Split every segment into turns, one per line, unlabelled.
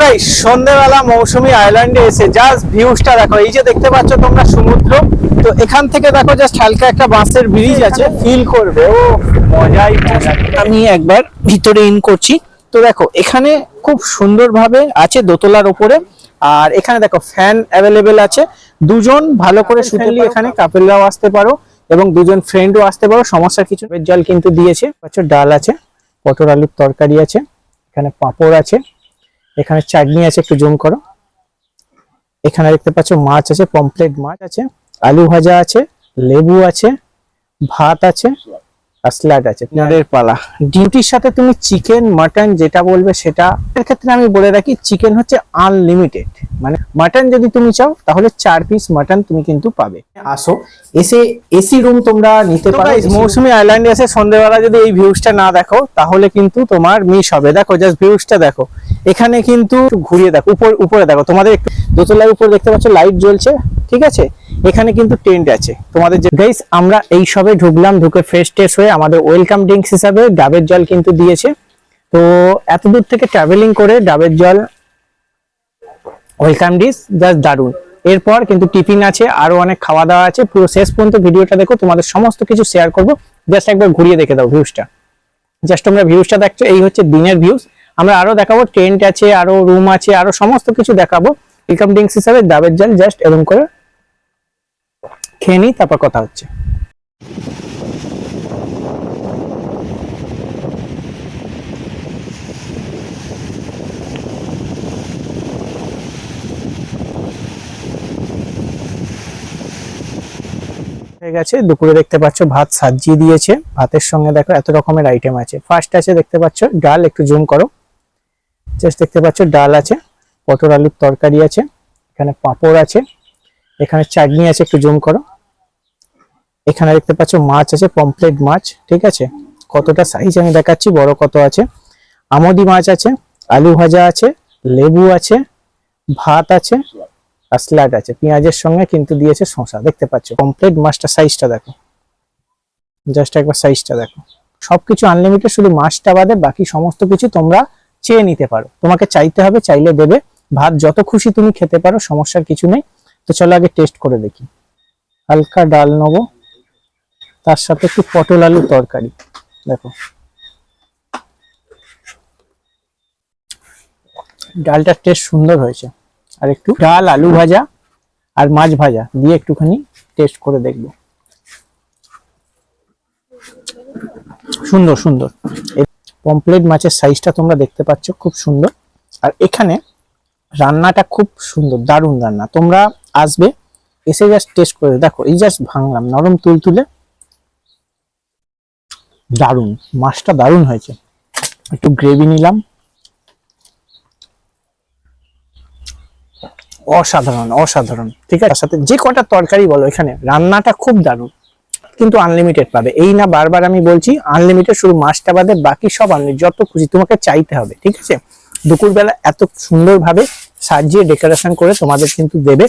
গাই সন্ধ্যেবেলা মৌসুমী আইল্যান্ডে এসে জাস্ট ভিউজটা দেখো। এই যে দেখতে পাচ্ছ তোমরা সমুদ্র তো এখান থেকে দেখো জাস্ট হালকা একটা বাঁশের ব্রিজ আছে ফিল করবে। ও মজাই মজা। আমি একবার ভিতরে ইন করছি। তো দেখো এখানে খুব সুন্দরভাবে আছে দোতলার উপরে আর এখানে দেখো ফ্যান অ্যাভেলেবেল আছে। দুজন ভালো করে শুধু এখানে কাপেলরাও আসতে পারো এবং দুজন ফ্রেন্ডও আসতে পারো। সমস্যা কিছু জল কিন্তু দিয়েছে। পাচ্ছ ডাল আছে পটল আলুর তরকারি আছে এখানে পাঁপড় আছে। এখানে চাটনি আছে, একটু জুম করো। এখানে দেখতে পাচ্ছ মাছ আছে পমপ্লেট মাছ আছে, আলু ভাজা আছে, লেবু আছে, ভাত আছে। স্যালাড আছে পেঁয়াজের পালা। ডিউটির সাথে তুমি চিকেন মাটন যেটা বলবে সেটা এর ক্ষেত্রে আমি বলে রাখি চিকেন হচ্ছে আনলিমিটেড মানে মাটন যদি তুমি চাও তাহলে চার পিস মাটন তুমি কিন্তু পাবে। আসো এসে এসি রুম তোমরা নিতে পারো মৌসুমী আইল্যান্ডে এসে সন্ধ্যেবেলা যদি এই ভিউজটা না দেখো তাহলে কিন্তু তোমার মিস হবে। দেখো জাস্ট ভিউজটা দেখো। এখানে কিন্তু ঘুরিয়ে দেখো উপর উপরে দেখো। তোমাদের একটু দোতলার উপর দেখতে পাচ্ছ লাইট জ্বলছে ঠিক আছে? এখানে কিন্তু টেন্ট আছে। তোমাদের যে গাইস আমরা এই সবে ঢুকলাম, ঢুকে ফ্রেশ টেস্ট হয়ে আমাদের ওয়েলকাম ড্রিঙ্কস হিসাবে ডাবের জল কিন্তু দিয়েছে। তো এত দূর থেকে ট্রাভেলিং করে ডাবের জল ওয়েলকাম ডিশ জাস্ট দারুণ। এরপর কিন্তু টিফিন আছে, আরও অনেক খাওয়া দাওয়া আছে। পুরো শেষ পর্যন্ত ভিডিওটা দেখো, তোমাদের সমস্ত কিছু শেয়ার করব। জাস্ট একবার ঘুরিয়ে দেখে দাও ভিউজটা জাস্ট তোমরা ভিউজটা দেখছ, এই হচ্ছে দিনের ভিউজ আমরা আরও দেখাবো টেন্ট আছে, আরও রুম আছে, আরও সমস্ত কিছু দেখাবো। ওয়েলকাম ড্রিঙ্কস হিসাবে ডাবের জল জাস্ট এরকম করে খেয়ে নিই, তারপর কথা হচ্ছে। হয়ে গেছে, দুপুরে দেখতে পাচ্ছ ভাত সাজিয়ে দিয়েছে। ভাতের সঙ্গে দেখো এত রকমের আইটেম আছে। ফার্স্ট আছে দেখতে পাচ্ছ ডাল, একটু জুম করো। জাস্ট দেখতে পাচ্ছ ডাল আছে, পটল আলুর তরকারি আছে, এখানে পাঁপড় আছে, এখানে চাটনি আছে, একটু জুম করো। এখানে দেখতে পাচ্ছ মাছ আছে পমপ্লেট মাছ, ঠিক আছে? কতটা সাইজ আমি দেখাচ্ছি, বড় কত আছে? আমদি মাছ আছে, আলু ভাজা আছে, লেবু আছে, ভাত আছে, আর স্যালাড আছে। পেঁয়াজের সঙ্গে কিন্তু দিয়েছে শসা, দেখতে পাচ্ছ? কমপ্লিট মাছটা সাইজটা দেখো। জাস্ট একবার সাইজটা দেখো। সবকিছু আনলিমিটেড শুধু মাছটা বাদে বাকি সমস্ত কিছু তোমরা চেয়ে নিতে পারো। তোমাকে চাইতে হবে, চাইলে দেবে। ভাত যত খুশি তুমি খেতে পারো, সমস্যার কিছু নেই। তো চলো আগে টেস্ট করে দেখি। হালকা ডাল নেব। তার সাথে একটু পটল আলুর তরকারি, দেখো। ডালটার টেস্ট সুন্দর হয়েছে। আর একটু ডাল, আলু ভাজা আর মাছ ভাজা দিয়ে একটুখানি টেস্ট করে দেখব। সুন্দর সুন্দর। পমপ্লেট মাছের সাইজটা তোমরা দেখতে পাচ্ছ, খুব সুন্দর। আর এখানে রান্নাটা খুব সুন্দর, দারুণ রান্না। তোমরা আসবে, এসে জাস্ট টেস্ট করে দেখো। এই জাস্ট ভাঙলাম, নরম তুলতুলে দারুণ, মাছটা দারুণ হয়েছে। একটু গ্রেভি নিলাম। অসাধারণ অসাধারণ। ঠিক আছে? সাথে যে কটা তরকারি বলো এখানে, রান্নাটা খুব দারুণ, কিন্তু আনলিমিটেড পাবে। এই না বারবার আমি বলছি আনলিমিটেড শুধু মাছটা বাদে বাকি সব আনলিমিটেড যত খুশি তোমাকে চাইতে হবে, ঠিক আছে? দুপুরবেলা এত সুন্দরভাবে সাজিয়ে ডেকোরেশন করে তোমাদের কিন্তু দেবে,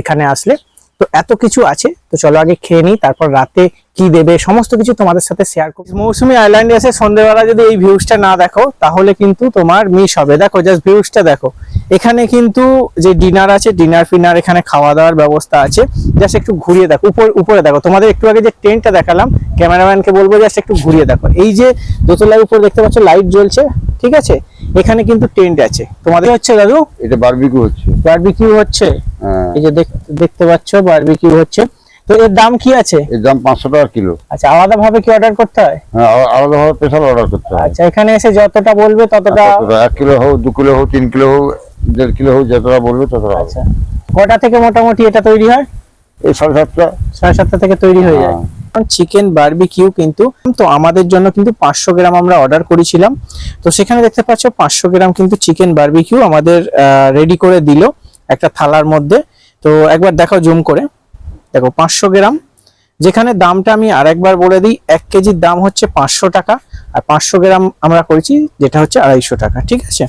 এখানে আসলে। তো এত কিছু আছে, তো চলো আগে খেয়ে নিই, তারপর রাতে কি দেবে, সমস্ত কিছু তোমাদের সাথে শেয়ার করব। মৌসুমী আইল্যান্ডে এসে সন্ধ্যেবেলা যদি এই ভিউজটা না দেখো, তাহলে কিন্তু তোমার মিস হবে। দেখো জাস্ট ভিউজটা দেখো। এখানে কিন্তু যে ডিনার আছে ডিনার ফিনার, এখানে খাওয়া দাওয়ার ব্যবস্থা আছে। জাস্ট একটু ঘুরিয়ে দেখো, উপর, উপরে দেখো। তোমাদের একটু আগে যে টেন্টটা দেখালাম ক্যামেরাম্যানকে বলব জাস্ট একটু ঘুরিয়ে দেখো। এই যে দোতলার উপর দেখতে পাচ্ছ লাইট জ্বলছে। ঠিক আছে? এখানে কিন্তু টেন্ট আছে। তোমাদের হচ্ছে দাদু?
এটা বারবিকিউ হচ্ছে।
বারবিকিউ হচ্ছে?
হ্যাঁ।
এই যে দেখ- দেখতে পাচ্ছ বারবিকিউ হচ্ছে। তো এর দাম কি আছে?
এর দাম পাঁচশো টাকা কিলো।
আচ্ছা আলাদা ভাবে কি অর্ডার করতে হয়?
হ্যাঁ আলা- আলাদাভাবে স্পেশাল অর্ডার করতে হয়।
আচ্ছা এখানে এসে যতটা বলবে ততটা
কতটা? এক কিলো হোক দু কিলো হোক তিন কিলো হোক দেড় কিলো হোক যতটা বলবে ততটা
আচ্ছা। কটা থেকে মোটামুটি এটা তৈরি হয়?
এই সাড়ে সাতটা।
সাড়ে সাতটা থেকে তৈরি হয়ে যায়।
হ্যাঁ।
চিকেন বারবিকিউ কিন্তু, তো আমাদের জন্য কিন্তু পাঁচশো গ্রাম আমরা অর্ডার করেছিলাম। তো সেখানে দেখতে পাচ্ছ পাঁচশো গ্রাম কিন্তু চিকেন বারবিকিউ আমাদের রেডি করে দিল একটা থালার মধ্যে। তো একবার দেখো জুম করে। দেখো, পাঁচশো গ্রাম। যেখানে দামটা আমি আরেকবার বলে দিই, এক কেজির দাম হচ্ছে পাঁচশো টাকা। আর পাঁচশো গ্রাম আমরা করেছি, যেটা হচ্ছে আড়াইশো টাকা, ঠিক আছে?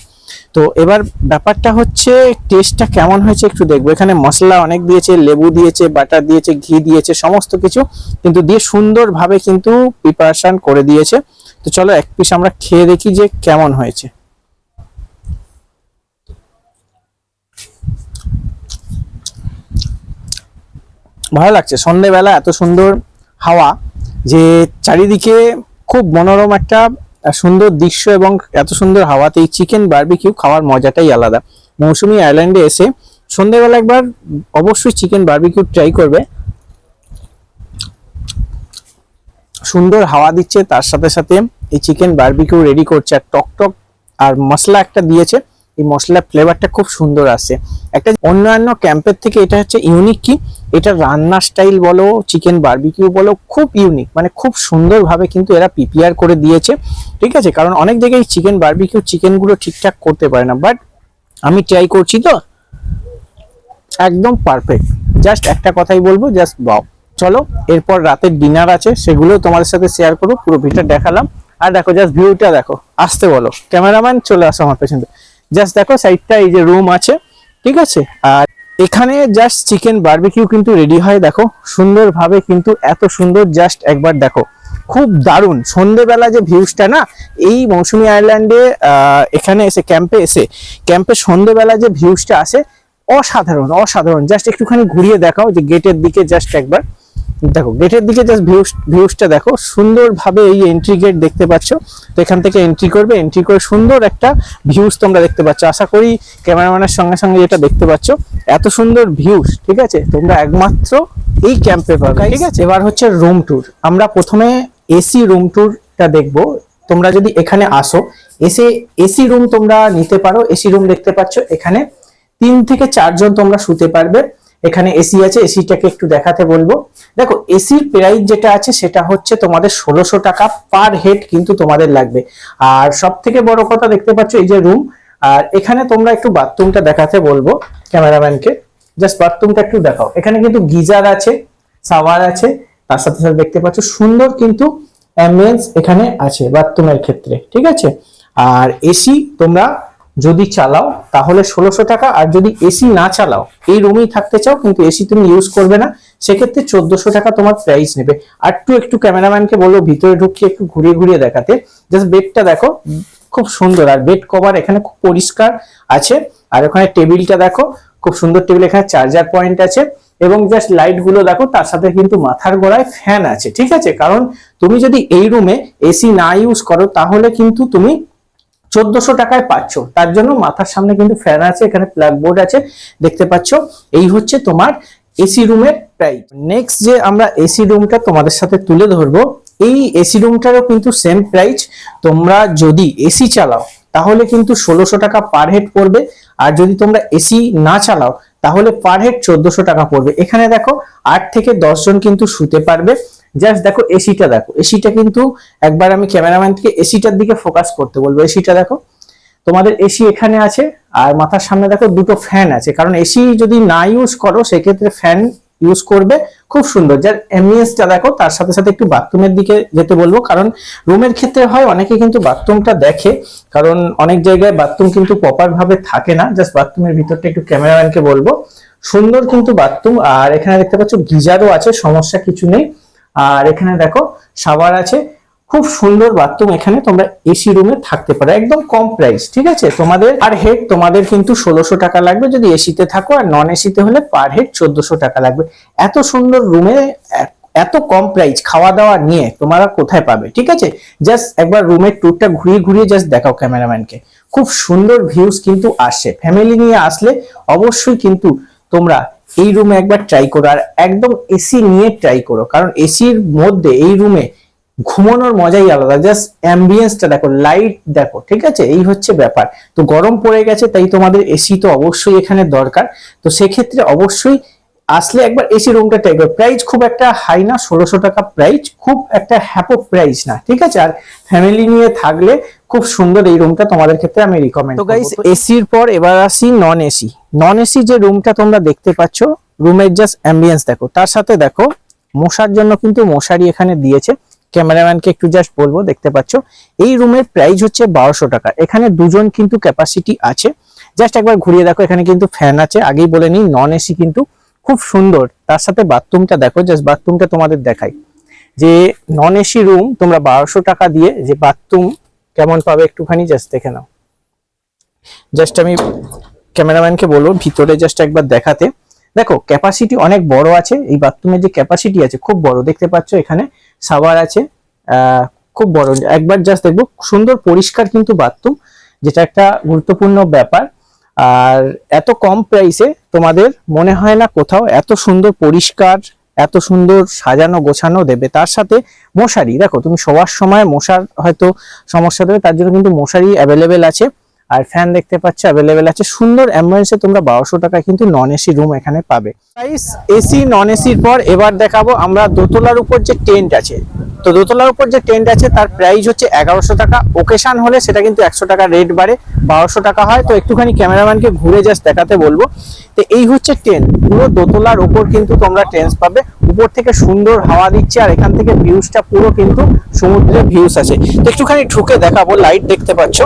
তো এবার ব্যাপারটা হচ্ছে টেস্টটা কেমন হয়েছে একটু দেখব। এখানে মশলা অনেক দিয়েছে, লেবু দিয়েছে, বাটার দিয়েছে, ঘি দিয়েছে, সমস্ত কিছু কিন্তু দিয়ে সুন্দরভাবে কিন্তু প্রিপারেশান করে দিয়েছে। তো চলো এক পিস আমরা খেয়ে দেখি যে কেমন হয়েছে। ভালো লাগছে। সন্ধেবেলা এত সুন্দর হাওয়া যে চারিদিকে খুব মনোরম একটা সুন্দর দৃশ্য এবং এত সুন্দর হাওয়াতে এই চিকেন বার্বিকিউ খাওয়ার মজাটাই আলাদা। মৌসুমি আইল্যান্ডে এসে সন্ধ্যেবেলা একবার অবশ্যই চিকেন বার্বিকিউ ট্রাই করবে। সুন্দর হাওয়া দিচ্ছে, তার সাথে সাথে এই চিকেন বার্বিকিউ রেডি করছে আর টক টক আর মশলা একটা দিয়েছে। এই মশলার ফ্লেভারটা খুব সুন্দর আসে একটা অন্যান্য ক্যাম্পের থেকে এটা হচ্ছে ইউনিক কি? এটা রান্নার স্টাইল বলো চিকেন বার্বিকিউ বলো, খুব ইউনিক মানে খুব সুন্দরভাবে কিন্তু এরা প্রিপেয়ার করে দিয়েছে। ঠিক আছে? কারণ অনেক জায়গায় চিকেন বার্বিকিউ চিকেনগুলো ঠিকঠাক করতে পারে না। বাট আমি ট্রাই করছি তো। একদম পারফেক্ট জাস্ট একটা কথাই বলব জাস্ট বাও চলো, এরপর রাতের ডিনার আছে, সেগুলো তোমাদের সাথে শেয়ার করব, পুরো ভিডিওটা দেখালাম। আর দেখো জাস্ট ভিউটা দেখো। আসতে বলো। ক্যামেরাম্যান চলে আসো আমার পেছনে জাস্ট দেখো সাইডটা এই যে রুম আছে, ঠিক আছে? আর এখানে জাস্ট চিকেন বারবিকিউ কিন্তু রেডি হয়, দেখো। সুন্দরভাবে কিন্তু এত সুন্দর জাস্ট একবার দেখো। খুব দারুণ। সন্ধেবেলা যে ভিউজটা না, এই মৌসুমী আইল্যান্ডে এখানে এসে ক্যাম্পে এসে ক্যাম্পে সন্ধেবেলা যে ভিউজটা আসে, অসাধারণ অসাধারণ। জাস্ট একটুখানি ঘুরিয়ে দেখাও যে গেটের দিকে জাস্ট একবার। দেখো গেটের দিকে জাস্ট ভিউস ভিউসটা দেখো সুন্দরভাবে এই এন্ট্রি গেট দেখতে পাচ্ছ। তো এখান থেকে এন্ট্রি করবে এন্ট্রি করে সুন্দর একটা ভিউস তোমরা দেখতে পাচ্ছ। আশা করি ক্যামেরাম্যানের সঙ্গে সঙ্গে যেটা দেখতে পাচ্ছ। এত সুন্দর ভিউস ঠিক আছে? তোমরা একমাত্র এই ক্যাম্পে পাবে ঠিক আছে? এবার হচ্ছে রুম ট্যুর আমরা প্রথমে এসি রুম ট্যুরটা দেখব। তোমরা যদি এখানে আসো এসে এসি রুম তোমরা নিতে পারো। এসি রুম দেখতে পাচ্ছ এখানে তিন থেকে চারজন তোমরা শুতে পারবে। এখানে এসি আছে এসিটাকে একটু দেখাতে বলব। দেখো এসির প্রাইস যেটা আছে, সেটা হচ্ছে তোমাদের ষোলোশো টাকা পার হেড কিন্তু তোমাদের লাগবে। আর সব থেকে বড় কথা দেখতে পাচ্ছ, এই যে রুম আর এখানে তোমরা একটু বাথরুমটা দেখাতে বলব ক্যামেরাম্যানকে। জাস্ট বাথরুমটা একটু দেখাও। এখানে কিন্তু গিজার আছে, সাওয়ার আছে, তার সাথে সাথে দেখতে পাচ্ছ, সুন্দর কিন্তু অ্যাম্বিয়েন্স এখানে আছে বাথরুমের ক্ষেত্রে, ঠিক আছে? আর এসি তোমরা যদি চালাও, তাহলে ষোলোশো টাকা, আর যদি এসি না চালাও, এই রুমেই থাকতে চাও, কিন্তু এসি তুমি ইউজ করবে না, সেক্ষেত্রে চোদ্দশো টাকা তোমার প্রাইস নেবে। আর একটু একটু ক্যামেরাম্যানকে বলব ভিতরে ঢুকিয়ে একটু ঘুরিয়ে ঘুরিয়ে দেখাতে। জাস্ট বেডটা দেখো, খুব সুন্দর, আর বেড কভার এখানে খুব পরিষ্কার আছে। আর ওখানে টেবিলটা দেখো, খুব সুন্দর টেবিল এখানে চার্জার পয়েন্ট আছে। এবং জাস্ট লাইটগুলো দেখো, তার সাথে কিন্তু মাথার গোড়ায় ফ্যান আছে, ঠিক আছে? কারণ তুমি যদি এই রুমে এসি না ইউজ করো, তাহলে কিন্তু তুমি চোদ্দশো টাকায় পাচ্ছ। তার জন্য মাথার সামনে কিন্তু ফ্যান আছে, এখানে প্লাগ বোর্ড আছে। দেখতে পাচ্ছ, এই হচ্ছে তোমার এসি রুমের প্রাইস নেক্সট যে আমরা এসি রুমটা তোমাদের সাথে তুলে ধরবো, এই এসি রুমটারও কিন্তু সেম প্রাইস তোমরা যদি এসি চালাও, তাহলে কিন্তু ষোলোশো টাকা পার হেড পড়বে। আর যদি তোমরা এসি না চালাও তাহলে পার হেড চোদ্দশো টাকা পড়বে। এখানে দেখো আট থেকে দশ জন কিন্তু শুতে পারবে। জাস্ট দেখো এসিটা দেখো। এসিটা কিন্তু একবার আমি ক্যামেরাম্যান থেকে এসিটার দিকে ফোকাস করতে বলব। এসিটা দেখো, তোমাদের এসি এখানে আছে আর মাথার সামনে দেখো দুটো ফ্যান আছে। কারণ এসি যদি না ইউজ করো, সেক্ষেত্রে ফ্যান ইউজ করবে। খুব সুন্দর। যার এমনিএসটা দেখো, তার সাথে সাথে একটু বাথরুমের দিকে যেতে বলব, কারণ রুমের ক্ষেত্রে হয় অনেকে কিন্তু বাথরুমটা দেখে, কারণ অনেক জায়গায় বাথরুম কিন্তু প্রপার ভাবে থাকে না। জাস্ট বাথরুমের ভিতরটা একটু ক্যামেরাম্যানকে বলব। সুন্দর কিন্তু বাথরুম, আর এখানে দেখতে পাচ্ছ গিজারও আছে, সমস্যা কিছু নেই। আর এখানে দেখো সাবার আছে খুব সুন্দর বাথরুম এখানে তোমরা এসি রুমে থাকতে পারো, একদম কম প্রাইস ঠিক আছে? তোমাদের আর হেড তোমাদের কিন্তু ষোলোশো টাকা লাগবে, যদি এসিতে থাকো, আর নন এসিতে হলে পার হেড চোদ্দশো টাকা লাগবে। এত সুন্দর রুমে এত কম প্রাইস খাওয়া দাওয়া নিয়ে তোমরা কোথায় পাবে, ঠিক আছে? জাস্ট একবার রুমের ট্যুরটা ঘুরিয়ে ঘুরিয়ে জাস্ট দেখাও ক্যামেরাম্যানকে খুব সুন্দর ভিউজ কিন্তু আসে ফ্যামিলি নিয়ে আসলে অবশ্যই কিন্তু তোমরা এই রুমে একবার ট্রাই করো, আর একদম এসি নিয়ে ট্রাই করো। কারণ এসির মধ্যে, এই রুমে ঘুমানোর মজাই আলাদা। জাস্ট অ্যাম্বিয়েন্সটা দেখো লাইট দেখো ঠিক আছে? এই হচ্ছে ব্যাপার। তো গরম পড়ে গেছে তাই তোমাদের এসি তো অবশ্যই এখানে দরকার। তো সেক্ষেত্রে অবশ্যই আসলে একবার এসি রুমটা ট্রাই করো প্রাইস খুব একটা হাই না ষোলোশো টাকা প্রাইস খুব একটা হ্যাপো প্রাইস না ঠিক আছে? আর ফ্যামিলি নিয়ে থাকলে খুব সুন্দর এই রুমটা তোমাদের ক্ষেত্রে আমি রিকমেন্ড তো গাইস এসির পর এবার আসি নন এসি নন এসি যে রুমটা তোমরা দেখতে পাচ্ছ রুমের জাস্ট অ্যাম্বিয়েন্স দেখো। তার সাথে দেখো মশার জন্য কিন্তু মশারি এখানে দিয়েছে। ক্যামেরাম্যানকে একটু জাস্ট বলব, দেখতে পাচ্ছ। এই রুমের প্রাইস হচ্ছে বারোশো টাকা। এখানে দুজন কিন্তু ক্যাপাসিটি আছে। জাস্ট একবার ঘুরিয়ে দেখো, এখানে কিন্তু ফ্যান আছে। আগেই বলে নিই নন এসি কিন্তু খুব সুন্দর। তার সাথে বাথরুমটা দেখো জাস্ট বাথরুমটা তোমাদের দেখাই। যে নন এসি রুম তোমরা বারোশো টাকা দিয়ে যে বাথরুম কেমন পাবে একটুখানি জাস্ট দেখে নাও। জাস্ট আমি ক্যামেরাম্যানকে বলব, ভিতরে জাস্ট একবার দেখাতে। দেখো ক্যাপাসিটি অনেক বড় আছে। এই বাথরুমের যে ক্যাপাসিটি আছে, খুব বড়। দেখতে পাচ্ছ এখানে সাবার আছে খুব বড়। একবার জাস্ট দেখব, সুন্দর পরিষ্কার কিন্তু বাথরুম যেটা একটা গুরুত্বপূর্ণ ব্যাপার। আর এত কম প্রাইসে তোমাদের মনে হয় না কোথাও এত সুন্দর পরিষ্কার, এত সুন্দর সাজানো গোছানো দেবে। তার সাথে মশারি, দেখো তুমি শোয়ার সময় মশার হয়তো সমস্যা দেবে, তার জন্য কিন্তু মশারি অ্যাভেলেবেল আছে। আর ফ্যান দেখতে পাচ্ছ অ্যাভেলেবেল আছে। সুন্দর অ্যাম্বুলেন্সে তোমরা বারোশো টাকা কিন্তু নন এসি রুম এখানে পাবে। প্রাইস এসি নন এসির পর এবার দেখাবো আমরা দোতলার উপর যে টেন্ট আছে। তো দোতলার উপর যে টেন্ট আছে, তার প্রাইস হচ্ছে এগারোশো টাকা। ওকেশন হলে সেটা কিন্তু একশো টাকা রেট বাড়ে, বারোশো টাকা হয়। তো একটুখানি ক্যামেরাম্যানকে ঘুরে জাস্ট দেখাতে বলব। তো এই হচ্ছে টেন্ট পুরো দোতলার উপর কিন্তু তোমরা টেন্স পাবে। উপর থেকে সুন্দর হাওয়া দিচ্ছে আর এখান থেকে ভিউজটা পুরো কিন্তু সমুদ্রের ভিউজ আছে। তো একটুখানি ঢুকে দেখাবো লাইট দেখতে পাচ্ছ।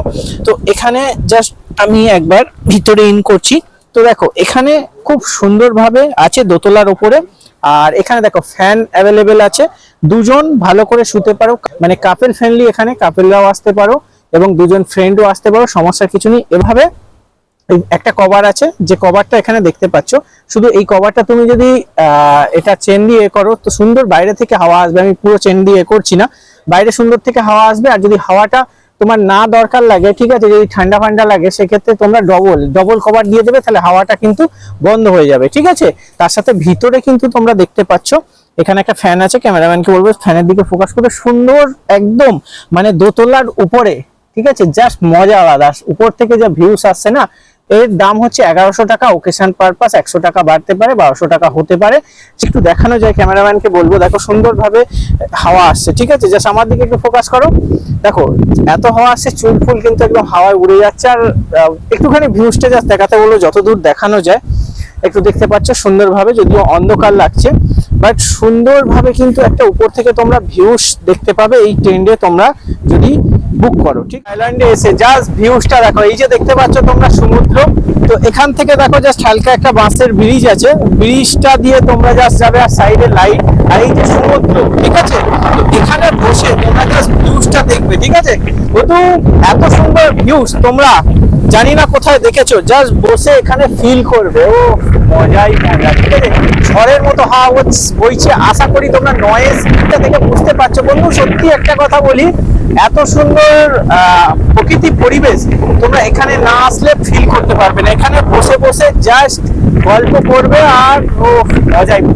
তো এখানে জাস্ট আমি একবার ভিতরে ইন করছি। তো দেখো, এখানে খুব সুন্দরভাবে আছে দোতলার উপরে। আর এখানে দেখো ফ্যান অ্যাভেলেবেল আছে। দুজন ভালো করে শুতে পারো। মানে কাপেল ফ্রেন্ডলি এখানে কাপেলরাও আসতে পারো এবং দুজন ফ্রেন্ডও আসতে পারো, সমস্যার কিছু নেই। এভাবে একটা কভার আছে, যে কভারটা এখানে দেখতে পাচ্ছ। শুধু এই কভারটা তুমি যদি এটা চেন দিয়ে করো, তো সুন্দর বাইরে থেকে হাওয়া আসবে। আমি পুরো চেন দিয়ে করছি না। বাইরে সুন্দর থেকে হাওয়া আসবে, আর যদি হাওয়াটা তোমার না দরকার লাগে, ঠিক আছে, যদি ঠান্ডা ফান্ডা লাগে, সেক্ষেত্রে তোমরা ডবল ডবল কভার দিয়ে দেবে, তাহলে হাওয়াটা কিন্তু বন্ধ হয়ে যাবে, ঠিক আছে? তার সাথে ভিতরে কিন্তু তোমরা দেখতে পাচ্ছ, এখানে একটা ফ্যান আছে ক্যামেরাম্যানকে বলব ফ্যানের দিকে ফোকাস করে সুন্দর, একদম মানে দোতলার উপরে, ঠিক আছে? জাস্ট মজা আলাদা, উপর থেকে যা ভিউস আসছে না এর দাম হচ্ছে এগারোশো টাকা ওকেশন পারপাস একশো টাকা বাড়তে পারে, বারোশো টাকা হতে পারে। একটু দেখানো যায় ক্যামেরাম্যানকে বলব, দেখো সুন্দরভাবে হাওয়া আসছে, ঠিক আছে? জাস্ট আমার দিকে একটু ফোকাস করো। দেখো, এত হাওয়া আসছে, চুল ফুল কিন্তু একদম হাওয়ায় উড়ে যাচ্ছে। আর একটুখানি ভিউজটা জাস্ট দেখাতে বলব যতদূর দেখানো যায়, একটু দেখতে পাচ্ছ সুন্দরভাবে, যদিও অন্ধকার লাগছে। বাট সুন্দরভাবে কিন্তু একটা উপর থেকে তোমরা ভিউস দেখতে পাবে, এই ট্রেন্ডে তোমরা যদি বুক করো, ঠিক? আইল্যান্ডে এসে জাস্ট ভিউসটা দেখো। এই যে দেখতে পাচ্ছ তোমরা সমুদ্র, তো এখান থেকে দেখো জাস্ট হালকা একটা বাঁশের ব্রিজ আছে। ব্রিজটা দিয়ে তোমরা জাস্ট যাবে আর সাইডে লাইট আর এই যে সমুদ্র, ঠিক আছে? তো এখানে বসে তোমরা জাস্ট ভিউসটা দেখবে, ঠিক আছে? কিন্তু এত সুন্দর ভিউস তোমরা জানি না কোথায় দেখেছ জাস্ট বসে এখানে ফিল করবে। ও, মজাই মজা, ঠিক আছে? ঝড়ের মতো হাওয়া বইছে। আশা করি তোমরা নয়েজ থেকে বুঝতে পারছ। বন্ধু, সত্যি একটা কথা বলি এত সুন্দর প্রকৃতি পরিবেশ, তোমরা এখানে না আসলে ফিল করতে পারবে না। এখানে বসে বসে জাস্ট গল্প করবে আর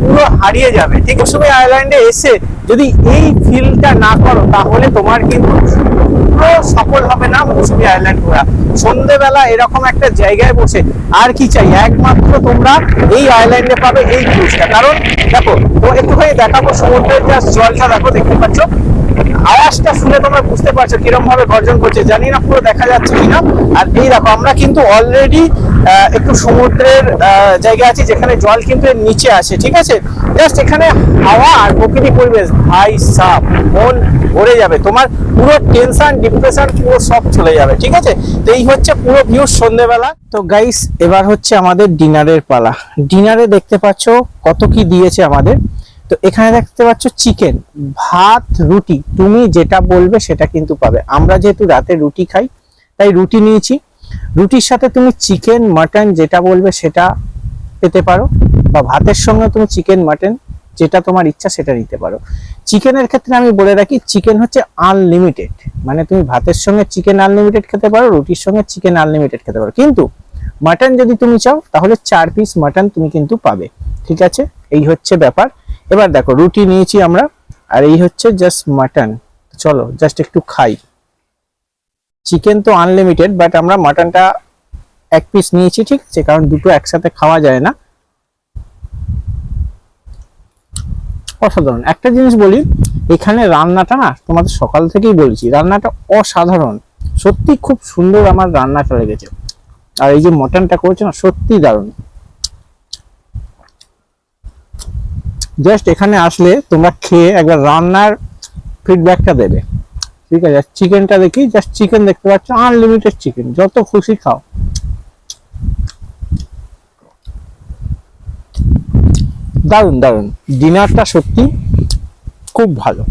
পুরো হারিয়ে যাবে। ঠিক মৌসুমী আইল্যান্ডে এসে যদি এই ফিলটা না করো, তাহলে তোমার কিন্তু পুরো সফল হবে না মৌসুমী আইল্যান্ড ঘোরা। সন্ধেবেলা এরকম একটা জায়গায় বসে আর কি চাই? একমাত্র তোমরা এই আইল্যান্ডে পাবে এই ভিউজটা কারণ দেখো, তো একটুখানি দেখাবো, সমুদ্রের যা জলটা দেখো, দেখতে পাচ্ছ? আওয়াজটা শুনে তোমরা বুঝতে পারছ কীরকম ভাবে গর্জন করছে। জানি না, পুরো দেখা যাচ্ছে কিনা। আর এই দেখো, আমরা কিন্তু অলরেডি একটু সমুদ্রের জায়গা আছি, যেখানে জল কিন্তু এর নিচে আছে, ঠিক আছে? জাস্ট এখানে হাওয়া আর প্রকৃতি পরিবেশ, ভাই সাপ মন ভরে যাবে। তোমার পুরো টেনশন ডিপ্রেশন পুরো সব চলে যাবে, ঠিক আছে? তো এই হচ্ছে পুরো ভিউ সন্ধ্যেবেলা তো গাইস এবার হচ্ছে আমাদের ডিনারের পালা। ডিনারে দেখতে পাচ্ছ কত কি দিয়েছে আমাদের। তো এখানে দেখতে পাচ্ছ চিকেন, ভাত, রুটি। তুমি যেটা বলবে সেটা কিন্তু পাবে। আমরা যেহেতু রাতে রুটি খাই, তাই রুটি নিয়েছি। রুটির সাথে তুমি চিকেন, মাটন যেটা বলবে সেটা পেতে পারো। বা ভাতের সঙ্গে তুমি চিকেন, মাটন যেটা তোমার ইচ্ছা সেটা নিতে পারো। চিকেনের ক্ষেত্রে আমি বলে রাখি, চিকেন হচ্ছে আনলিমিটেড মানে তুমি ভাতের সঙ্গে চিকেন আনলিমিটেড খেতে পারো, রুটির সঙ্গে চিকেন আনলিমিটেড খেতে পারো। কিন্তু মাটন যদি তুমি চাও, তাহলে চার পিস মাটন তুমি কিন্তু পাবে। ঠিক আছে? এই হচ্ছে ব্যাপার। এবার দেখো, রুটি নিয়েছি আমরা, আর এই হচ্ছে জাস্ট মাটন চলো জাস্ট একটু খাই। চিকেন তো আনলিমিটেড বাট আমরা মাটনটা এক পিস নিয়েছি, ঠিক আছে? কারণ দুটো একসাথে খাওয়া যায় না। অসাধারণ। একটা জিনিস বলি, এখানে রান্নাটা না, তোমাদের সকাল থেকেই বলছি, রান্নাটা অসাধারণ। সত্যি খুব সুন্দর আমার রান্নাটা লেগেছে। আর এই যে মটনটা করেছে না সত্যি দারুণ। জাস্ট এখানে আসলে তোমরা খেয়ে একবার রান্নার ফিডব্যাকটা দেবে। ঠিক আছে? চিকেনটা দেখি জাস্ট চিকেন দেখতে পাচ্ছ আনলিমিটেড চিকেন যত খুশি খাও। দারুণ দারুণ ডিনারটা সত্যি খুব ভালো।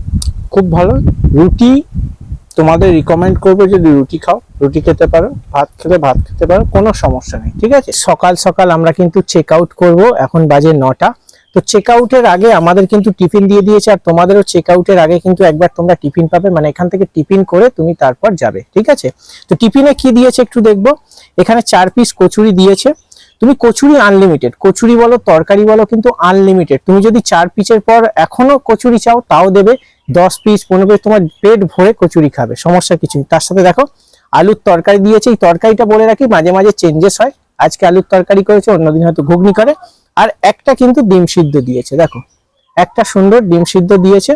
খুব ভালো। রুটি তোমাদের রিকমেন্ড করব যদি রুটি খাও। রুটি খেতে পারো, ভাত খেলে ভাত খেতে পারো, কোনো সমস্যা নেই, ঠিক আছে? সকাল সকাল আমরা কিন্তু চেক আউট করব। এখন বাজে নটা। তো চেক আউটের আগে আমাদের কিন্তু টিফিন দিয়ে দিয়েছে আর তোমাদেরও চেক আউটের আগে কিন্তু একবার তোমরা টিফিন পাবে। মানে এখান থেকে টিফিন করে তুমি তারপর যাবে, ঠিক আছে? তো টিফিনে কি দিয়েছে একটু দেখব। এখানে চার পিস কচুরি দিয়েছে। তুমি কচুরি আনলিমিটেড কচুরি বলো, তরকারি বলো, কিন্তু আনলিমিটেড তুমি যদি চার পিসের পর এখনও কচুরি চাও, তাও দেবে। দশ পিস পনেরো পিস তোমার পেট ভরে কচুরি খাবে, সমস্যা কিছু। তার সাথে দেখো, আলুর তরকারি দিয়েছে। এই তরকারিটা বলে রাখি, মাঝে মাঝে চেঞ্জেস হয়। আজকে আলুর তরকারি করেছে, অন্যদিন হয়তো ঘুগনি করে। আর একটা কিন্তু ডিম সিদ্ধ দিয়েছে, দেখো। একটা সুন্দর ডিম সিদ্ধ দিয়েছে।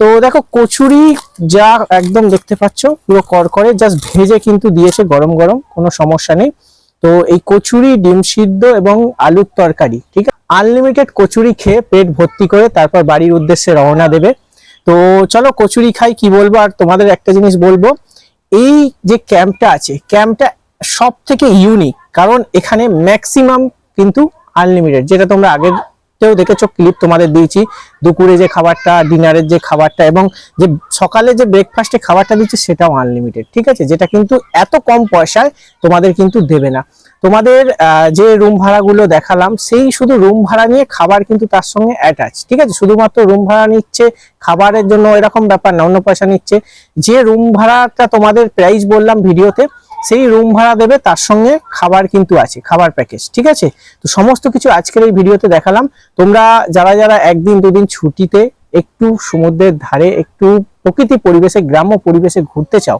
তো দেখো, কচুরি যা একদম দেখতে পাচ্ছ, পুরো করকরে জাস্ট ভেজে কিন্তু দিয়েছে গরম গরম, কোনো সমস্যা নেই। তো এই কচুরি, ডিম সিদ্ধ এবং আলুর তরকারি, ঠিক আছে? আনলিমিটেড কচুরি খেয়ে পেট ভর্তি করে তারপর বাড়ির উদ্দেশ্যে রওনা দেবে। তো চলো, কচুরি খাই, কি বলব? আর তোমাদের একটা জিনিস বলব, এই যে ক্যাম্পটা আছে ক্যাম্পটা সব থেকে ইউনিক কারণ এখানে ম্যাক্সিমাম কিন্তু আনলিমিটেড যেটা তোমরা আগের তেও দেখেছ ক্লিপ তোমাদের দিয়েছি। দুপুরে যে খাবারটা ডিনারের যে খাবারটা এবং যে সকালে যে ব্রেকফাস্টে খাবারটা দিচ্ছে, সেটাও আনলিমিটেড ঠিক আছে? যেটা কিন্তু এত কম পয়সায় তোমাদের কিন্তু দেবে না। তোমাদের যে রুম ভাড়াগুলো দেখালাম, সেই শুধু রুম ভাড়া নিয়ে খাবার কিন্তু তার সঙ্গে অ্যাটাচ ঠিক আছে? শুধুমাত্র রুম ভাড়া নিচ্ছে, খাবারের জন্য এরকম ব্যাপার না, অন্য পয়সা নিচ্ছে। যে রুম ভাড়াটা তোমাদের প্রাইস বললাম ভিডিওতে সেই রুম ভাড়া দেবে, তার সঙ্গে খাবার কিন্তু আছে, খাবার প্যাকেজ ঠিক আছে? তো সমস্ত কিছু আজকের এই ভিডিওতে দেখালাম। তোমরা যারা যারা একদিন দুদিন ছুটিতে একটু সমুদ্রের ধারে, একটু প্রকৃতি পরিবেশে, গ্রাম্য পরিবেশে ঘুরতে চাও,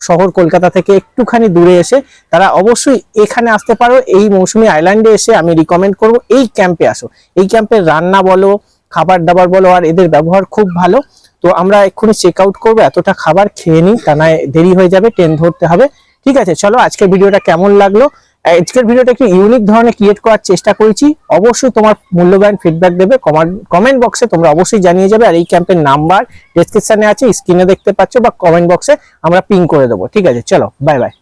শহর কলকাতা থেকে একটুখানি দূরে এসে, তারা অবশ্যই এখানে আসতে পারো। এই মৌসুমি আইল্যান্ডে এসে আমি রিকমেন্ড করব, এই ক্যাম্পে আসো। এই ক্যাম্পের রান্না বলো খাবার দাবার বলো, আর এদের ব্যবহার খুব ভালো। তো আমরা এক্ষুনি চেক আউট করব, এতটা খাবার খেয়ে নিই, তা নয় দেরি হয়ে যাবে ট্রেন ধরতে হবে। ঠিক আছে, চলো আজকের ভিডিওটা কেমন লাগল? আজকের ভিডিওটা একটু ইউনিক ধরনের ক্রিয়েট করার চেষ্টা করেছি। অবশ্যই তোমার মূল্যবান ফিডব্যাক দেবে কমেন্ট বক্সে তোমরা অবশ্যই জানিয়ে যাবে, আর এই ক্যাম্পের নাম্বার ডিসক্রিপশানে আছে স্ক্রিনে দেখতে পাচ্ছ বা কমেন্ট বক্সে আমরা পিং করে দেবো। ঠিক আছে, চলো বাই বাই